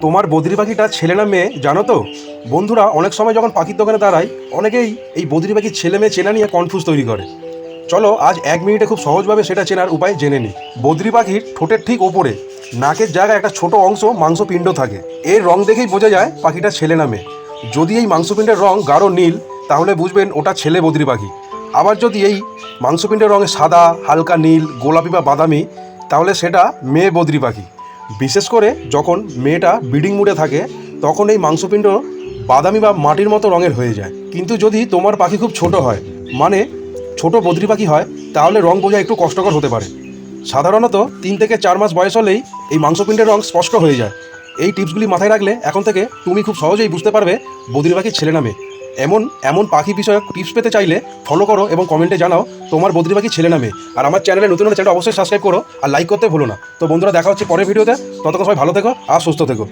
তোমার বদ্রি পাখিটা ছেলে না মেয়ে, জানো তো? বন্ধুরা অনেক সময় যখন পাখির দোকানে দাঁড়ায়, অনেকেই এই বদ্রি পাখির ছেলে মেয়ে চেনা নিয়ে কনফিউজ তৈরি করে। চলো, আজ এক মিনিটে খুব সহজভাবে সেটা চেনার উপায় জেনে নিই। বদ্রি পাখির ঠোঁটের ঠিক ওপরে, নাকের জায়গায় একটা ছোট অংশ মাংসপিণ্ড থাকে। এর রং দেখেই বোঝা যায় পাখিটা ছেলে না মেয়ে। যদি এই মাংসপিণ্ডের রং গাঢ় নীল, তাহলে বুঝবেন ওটা ছেলে বদ্রি পাখি আবার যদি এই মাংসপিণ্ডের রঙে সাদা, হালকা নীল, গোলাপি বা বাদামি, তাহলে সেটা মেয়ে বদ্রি পাখি বিশেষ করে যখন মেয়েটা ব্রিডিং মুডে থাকে, তখন এই মাংসপিণ্ড বাদামি বা মাটির মতো রঙের হয়ে যায়। কিন্তু যদি তোমার পাখি খুব ছোট হয় মানে ছোট বদ্রি পাখি হয়, তাহলে রং বোঝা একটু কষ্টকর হতে পারে। সাধারণত তিন থেকে চার মাস বয়স হলেই এই মাংসপিণ্ডের রং স্পষ্ট হয়ে যায়। এই টিপসগুলি মাথায় রাখলে এখন থেকে তুমি খুব সহজেই বুঝতে পারবে বদ্রি পাখির ছেলে নামে এমন এমন পাখি বিষয়ক টিপস পেতে চাইলে ফলো করো এবং কমেন্টে জানাও তোমার বদ্রি পাখি ছেলে নামে। আর আমার চ্যানেলে নতুন হলে অবশ্যই সাবস্ক্রাইব করো আর লাইক করতে ভুলো না। তো বন্ধুরা দেখা হচ্ছে পরের ভিডিওতে ততক্ষণ সবাই ভালো থেকো আর সুস্থ থেকো।